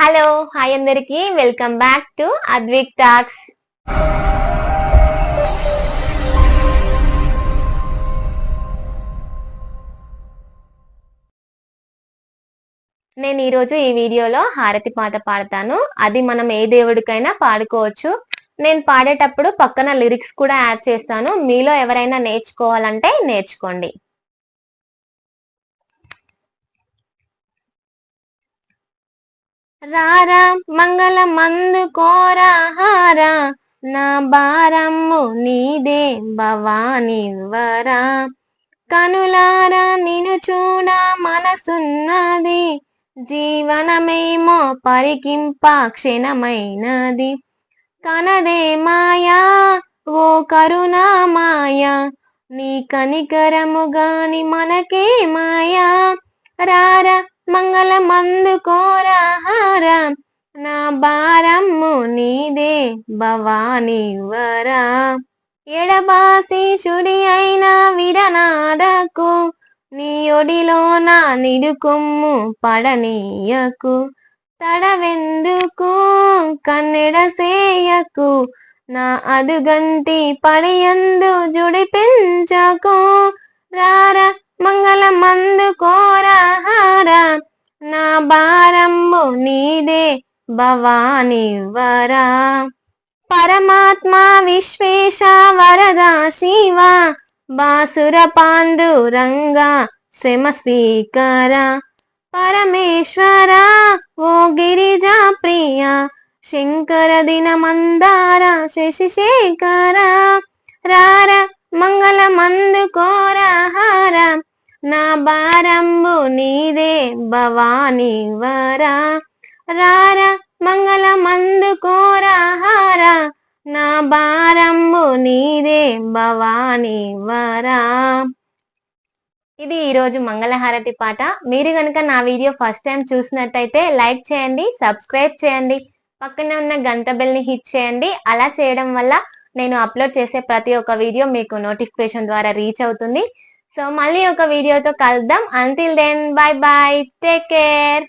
Hello hi అందరికి. Welcome back to Advik talks నేను ఈరోజు ఈ వీడియోలో హారతి పాట పాడతాను. అది మనం ఏ దేవుడికైనా పాడుకోవచ్చు. నేను పాడేటప్పుడు పక్కన లిరిక్స్ కూడా యాడ్ చేస్తాను. మీలో ఎవరైనా నేర్చుకోవాలంటే నేర్చుకోండి. రారా మంగళ మందు కోరాహారా నా భారము నీదే భవానివ్వరా వరా. కనులారా నిను చూడ మనసున్నది జీవనమేమో పరికింప క్షణమైనది. కనదే మాయా ఓ కరుణా మాయా నీ కనికరము గాని మనకే మాయా. రారా మంగళ మందు కోరహార నా భారము నీదే భవాని వరా. ఎడబాసి శుడి అయిన విరనాడకు నీ ఒడిలో నా నిడుకొమ్ము పడనీయకు. తడవెందుకు కన్నెడసేయకు నా అదుగంటి పడయందు జుడిపించకు. రారా నీదే భవాని వరా. పరమాత్మ విశ్వేశ వరదా శివ. బాసుర పాండురంగ శ్రమ స్వీకర. పరమేశ్వర ఓ గిరిజా ప్రియ. శంకర దిన మందార శశిశేఖర రార మంగళ మందు కోరహార. నా భారంబు నీదే భవాని వరా. రార మంగళ మందు కోరహార నా భారంబు నీదే భవానీ వరా. ఇది ఈరోజు మంగళహారతి పాట. మీరు కనుక నా వీడియో ఫస్ట్ టైం చూసినట్టయితే లైక్ చేయండి సబ్స్క్రైబ్ చేయండి పక్కనే ఉన్న గంట బెల్ని హిట్ చేయండి. అలా చేయడం వల్ల నేను అప్లోడ్ చేసే ప్రతి ఒక్క వీడియో మీకు నోటిఫికేషన్ ద్వారా రీచ్ అవుతుంది. సో మళ్ళీ ఒక వీడియోతో కలుద్దాం. Until then bye bye take care